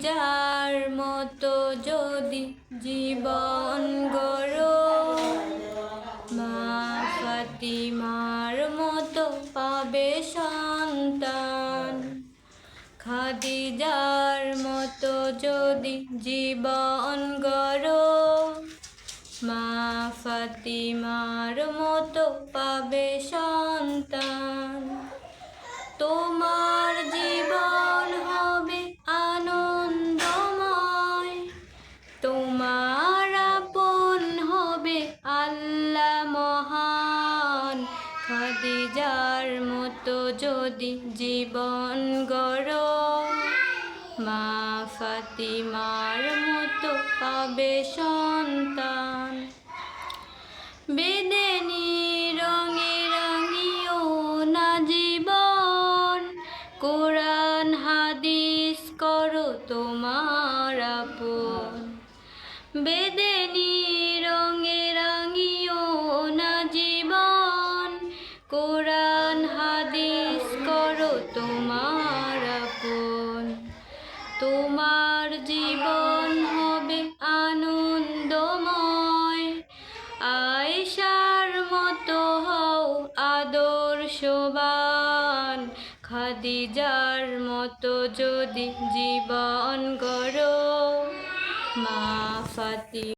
খাদিজার মতো যদি জীবন গড়ো, মা ফাতিমার মতো পাবে সন্তান। খাদি খাদিজার মতো যদি জীবন গড়ো, মা ফাতিমার মতো পাবে সন্তান। খাদিজার মতো যদি জীবন গড়ো, মা ফাতিমার মতো পাবে সন্তান। বেদেনি রঙে রাঙিও না জীবন, কোরআন, হাদিস করো তোমার আপন। বেদেনি তোমার আপন। তোমার জীবন হবে আনন্দময়। আয়সার মতো হও আদর্শবান। খাদিজার মতো যদি জীবন গড়ো, মা ফাতি